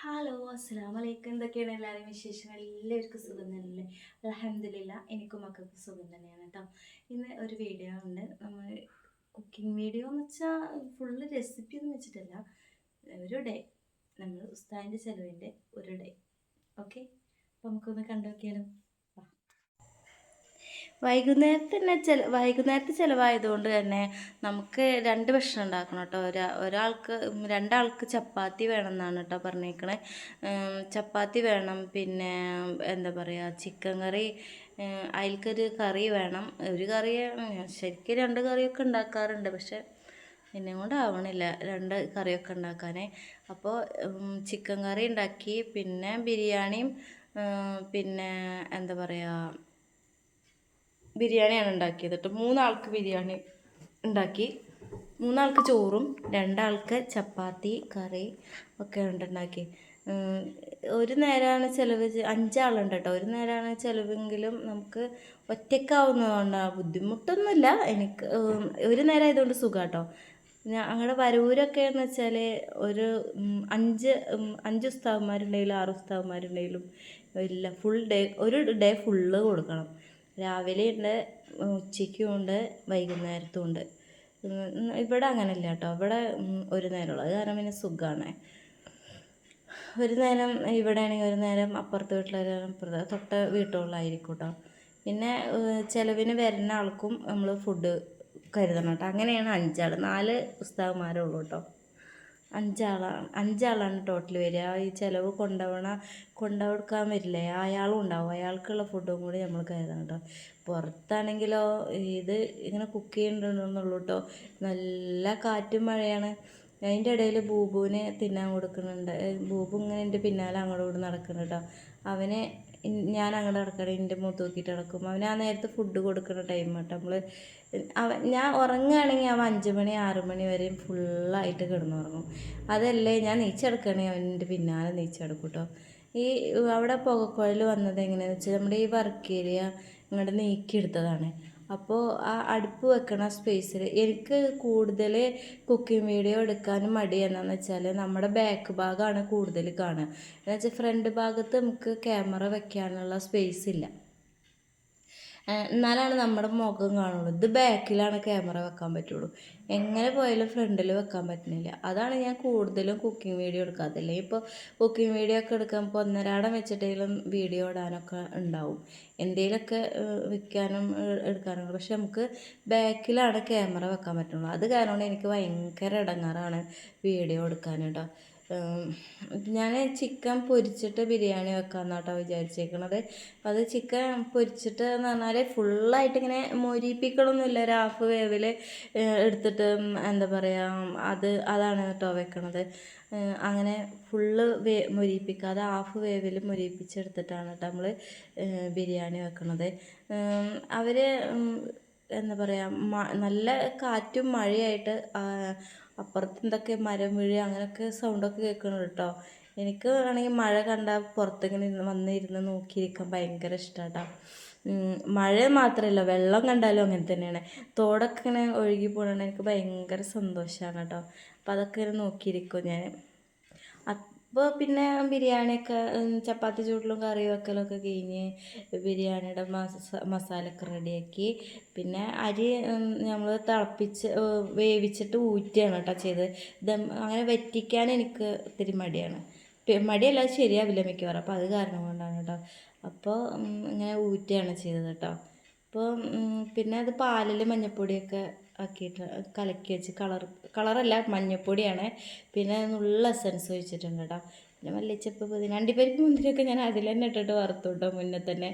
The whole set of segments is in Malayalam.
ഹലോ അസ്സാം വലൈക്കും എന്തൊക്കെയാണ് എല്ലാവരും വിശേഷങ്ങൾ? എല്ലാവർക്കും സുഖം തന്നെയല്ലേ? അലഹമില്ല എനിക്കും മക്കൾക്ക് സുഖം തന്നെയാണ് കേട്ടോ. ഇന്ന് ഒരു വീഡിയോ ഉണ്ട്. നമ്മൾ കുക്കിംഗ് വീഡിയോ എന്ന് വെച്ചാൽ ഫുള്ള് റെസിപ്പി ഒന്നും വെച്ചിട്ടല്ല. ഒരു ഡേ നമ്മൾ ഉസ്താദിന്റെ ചെലവിന്റെ ഒരു ഡേ ഓക്കെ അപ്പോൾ നമുക്കൊന്ന് കണ്ടു നോക്കിയാലോ. വൈകുന്നേരത്ത് തന്നെ ചില വൈകുന്നേരത്ത് ചിലവായതുകൊണ്ട് തന്നെ നമുക്ക് രണ്ട് ഭക്ഷണം ഉണ്ടാക്കണം കേട്ടോ. ഒരാ ഒരാൾക്ക് രണ്ടാൾക്ക് ചപ്പാത്തി വേണം എന്നാണ് കേട്ടോ പറഞ്ഞേക്കണേ. ചപ്പാത്തി വേണം പിന്നെ എന്താ പറയുക ചിക്കൻ കറി അതിൽക്കൊരു കറി വേണം. ഒരു കറി ശരിക്കും രണ്ട് കറിയൊക്കെ ഉണ്ടാക്കാറുണ്ട് പക്ഷേ എന്നെ കൊണ്ട് ആവണില്ല രണ്ട് കറിയൊക്കെ ഉണ്ടാക്കാനേ. അപ്പോൾ ചിക്കൻ കറി ഉണ്ടാക്കി പിന്നെ ബിരിയാണിയും പിന്നെ എന്താ പറയുക ബിരിയാണിയാണ് ഉണ്ടാക്കിയത് കേട്ടോ. മൂന്നാൾക്ക് ബിരിയാണി ഉണ്ടാക്കി. മൂന്നാൾക്ക് ചോറും രണ്ടാൾക്ക് ചപ്പാത്തി കറി ഒക്കെ ഉണ്ടാക്കി. ഒരു നേരമാണ് ചിലവ് അഞ്ചാളുണ്ട് കേട്ടോ. ഒരു നേരമാണ് ചിലവെങ്കിലും നമുക്ക് ഒറ്റയ്ക്കാവുന്നതുകൊണ്ട് ബുദ്ധിമുട്ടൊന്നുമില്ല. എനിക്ക് ഒരു നേരം ആയതുകൊണ്ട് സുഖം കേട്ടോ. ഞങ്ങളുടെ വരൂരൊക്കെ എന്ന് വെച്ചാൽ ഒരു അഞ്ച് അഞ്ച് ഉസ്താവന്മാരുണ്ടെങ്കിലും ആറ് ഉസ്താവന്മാരുണ്ടെങ്കിലും ഇല്ല ഫുൾ ഡേ ഒരു ഡേ ഫുള്ള് കൊടുക്കണം. രാവിലെ ഉണ്ട് ഉച്ചയ്ക്കും ഉണ്ട് വൈകുന്നേരത്തും ഉണ്ട്. ഇവിടെ അങ്ങനല്ല കേട്ടോ. ഇവിടെ ഒരു നേരമുള്ളൂ. അത് കാരണം പിന്നെ സുഖമാണ് ഒരു നേരം ഇവിടെ ആണെങ്കിൽ ഒരു നേരം അപ്പുറത്ത് വീട്ടിലൊരു നേരം ഇപ്പുറത്തെ തൊട്ട വീട്ടുകളിലായിരിക്കും കേട്ടോ. പിന്നെ ചിലവിന് വരുന്ന ആൾക്കും നമ്മൾ ഫുഡ് കരുതണം കേട്ടോ. അങ്ങനെയാണ് അഞ്ചാൾ നാല് പുസ്തകന്മാരുള്ളൂ കേട്ടോ. അഞ്ചാളാണ് അഞ്ചാളാണ് ടോട്ടൽ വരിക. ഈ ചിലവ് കൊണ്ടുപോകണ കൊണ്ടുകൊടുക്കാൻ വരില്ലേ? അയാളും ഉണ്ടാവും. അയാൾക്കുള്ള ഫുഡും കൂടി നമ്മൾ കരുതണം കേട്ടോ പുറത്താണെങ്കിലോ ഇത് ഇങ്ങനെ കുക്ക് ചെയ്യണ്ടെന്നുള്ളൂ കേട്ടോ നല്ല കാറ്റും മഴയാണ്. അതിന്റെ ഇടയിൽ ബൂബുവിനെ തിന്നാൻ കൊടുക്കുന്നുണ്ട്. ബൂബു ഇങ്ങനെ എന്റെ പിന്നാലെ അങ്ങോട്ട് ഇവിടെ നടക്കുന്നുണ്ട് കേട്ടോ അവനെ ഞാൻ അങ്ങോട്ട് നടക്കണം എന്റെ മുഖത്ത് നോക്കിയിട്ട് നടക്കും. അവന് ആ നേരത്തെ ഫുഡ് കൊടുക്കുന്ന ടൈം കേട്ടോ നമ്മൾ അവൻ ഞാൻ ഉറങ്ങുകയാണെങ്കിൽ അവൻ അഞ്ച് മണി ആറ് മണി വരെയും ഫുള്ളായിട്ട് കിടന്നുറങ്ങും. അതല്ലേ ഞാൻ നീച്ചെടുക്കുകയാണെങ്കിൽ അവന്റെ പിന്നാലെ നീച്ചെടുക്കും കേട്ടോ ഈ അവിടെ പുകക്കുഴൽ വന്നത് എങ്ങനെയാണെന്ന് വെച്ചാൽ നമ്മുടെ ഈ വർക്ക് ഏരിയ ഇങ്ങോട്ട് നീക്കിയെടുത്തതാണ്. അപ്പോൾ ആ അടുപ്പ് വെക്കണ സ്പേസിൽ എനിക്ക് കൂടുതൽ കുക്കിംഗ് വീഡിയോ എടുക്കാനും മടി എന്താണെന്ന് വെച്ചാൽ നമ്മുടെ ബാക്ക് ഭാഗമാണ് കൂടുതൽ കാണുക. എന്ന് വെച്ചാൽ ഫ്രണ്ട് ഭാഗത്ത് നമുക്ക് ക്യാമറ വെക്കാനുള്ള സ്പേസ് ഇല്ല. എന്നാലാണ് നമ്മുടെ മുഖം കാണുള്ളൂ. ഇത് ബാക്കിലാണ് ക്യാമറ വെക്കാൻ പറ്റുള്ളൂ. എങ്ങനെ പോയാലും ഫ്രണ്ടിൽ വെക്കാൻ പറ്റുന്നില്ല. അതാണ് ഞാൻ കൂടുതലും കുക്കിംഗ് വീഡിയോ എടുക്കാത്തത്. അല്ലെങ്കിൽ ഇപ്പോൾ കുക്കിംഗ് വീഡിയോ ഒക്കെ എടുക്കാൻ ഇപ്പോൾ ഒന്നരാടം വെച്ചിട്ടെങ്കിലും വീഡിയോ ഇടാനൊക്കെ ഉണ്ടാവും. എന്തെങ്കിലുമൊക്കെ വിൽക്കാനും എടുക്കാനും പക്ഷെ നമുക്ക് ബാക്കിലാണ് ക്യാമറ വെക്കാൻ പറ്റുള്ളൂ. അത് കാരണം എനിക്ക് ഭയങ്കര ഇടങ്ങാറാണ് വീഡിയോ എടുക്കാൻ കേട്ടോ ഞാൻ ചിക്കൻ പൊരിച്ചിട്ട് ബിരിയാണി വെക്കാമെന്ന് കേട്ടോ വിചാരിച്ചേക്കണത്. അപ്പോൾ അത് ചിക്കൻ പൊരിച്ചിട്ട് എന്ന് പറഞ്ഞാൽ ഫുള്ളായിട്ട് ഇങ്ങനെ മൊരിപ്പിക്കണമൊന്നുമില്ല ഒരു ഹാഫ് വേവിൽ എടുത്തിട്ട് എന്താ പറയുക അത് അതാണ് കേട്ടോ വെക്കണത്. അങ്ങനെ ഫുള്ള് വേ മൊരിപ്പിക്കാതെ ഹാഫ് വേവിൽ മൊരിപ്പിച്ചെടുത്തിട്ടാണ് കേട്ടോ നമ്മൾ ബിരിയാണി വെക്കണത്. അവർ എന്താ പറയുക നല്ല കാറ്റും മഴയായിട്ട് അപ്പുറത്ത് എന്തൊക്കെ മരം വീഴുക അങ്ങനെയൊക്കെ സൗണ്ടൊക്കെ കേൾക്കുന്നുണ്ട് കേട്ടോ എനിക്ക് ആണെങ്കിൽ മഴ കണ്ടാൽ പുറത്തിങ്ങനെ ഇരുന്ന് വന്നിരുന്ന് നോക്കിയിരിക്കാൻ ഭയങ്കര ഇഷ്ടമാണ് കേട്ടോ മഴ മാത്രമല്ല വെള്ളം കണ്ടാലും അങ്ങനെ തന്നെയാണ്. തോടൊക്കെ ഇങ്ങനെ ഒഴുകി പോകണമെങ്കിൽ എനിക്ക് ഭയങ്കര സന്തോഷമാണ് കേട്ടോ അപ്പോൾ അതൊക്കെ ഇങ്ങനെ നോക്കിയിരിക്കും ഞാൻ അപ്പോൾ പിന്നെ ബിരിയാണിയൊക്കെ ചപ്പാത്തി ചൂടലും കറി വെക്കലൊക്കെ കഴിഞ്ഞ് ബിരിയാണിയുടെ മസ മസാലയൊക്കെ റെഡിയാക്കി. പിന്നെ അരി നമ്മൾ തിളപ്പിച്ച് വേവിച്ചിട്ട് ഊറ്റുകയാണ് കേട്ടോ ചെയ്ത് ദം അങ്ങനെ വറ്റിക്കാൻ എനിക്ക് ഒത്തിരി മടിയാണ്. മടിയല്ല ശരിയാവില്ല മിക്കവാറും. അപ്പോൾ അത് കാരണം കൊണ്ടാണ് കേട്ടോ. അപ്പോൾ ഇങ്ങനെ ഊറ്റുകയാണ് ചെയ്തത് കേട്ടോ. അപ്പോൾ പിന്നെ അത് പാലിൽ മഞ്ഞൾപ്പൊടിയൊക്കെ ആക്കിയിട്ട് കലക്കി വെച്ച്. കളർ കളറല്ല മഞ്ഞപ്പൊടിയാണ്. പിന്നെ നുള്ള എസൻസ് ഒഴിച്ചിട്ടുണ്ട് കേട്ടോ പിന്നെ മല്ലിച്ചപ്പ് പുതിന അണ്ടിപ്പരിപ്പ് മുന്തിരിയൊക്കെ ഞാൻ അതിൽ തന്നെ ഇട്ടിട്ട് വറുത്തു കേട്ടോ മുന്നേ തന്നെ.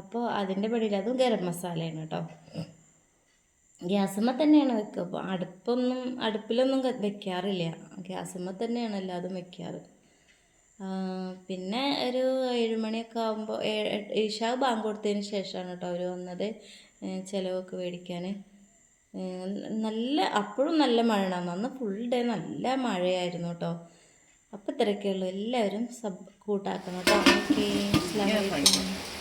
അപ്പോൾ അതിന്റെ പടിയിൽ അതും ഗരം മസാലയാണ് കേട്ടോ ഗ്യാസുമ്മ തന്നെയാണ് വെക്കുക അപ്പോൾ അടുപ്പൊന്നും അടുപ്പിലൊന്നും വെക്കാറില്ല. ഗ്യാസുമ്മ തന്നെയാണ് എല്ലാതും വെക്കാറ്. പിന്നെ ഒരു ഏഴുമണിയൊക്കെ ആകുമ്പോൾ ഈശാ ബാങ്ക് കൊടുത്തതിന് ശേഷമാണ് കേട്ടോ അവർ വന്നത് ചിലവൊക്കെ മേടിക്കാൻ നല്ല അപ്പോഴും നല്ല മഴ ഉണ്ടായിരുന്നു അന്ന് ഫുൾ ഡേ നല്ല മഴയായിരുന്നു കേട്ടോ അപ്പോൾ ഇത്രയൊക്കെയുള്ളൂ എല്ലാവരും സബ് കൂട്ടാക്കണം കേട്ടോ ഓക്കെ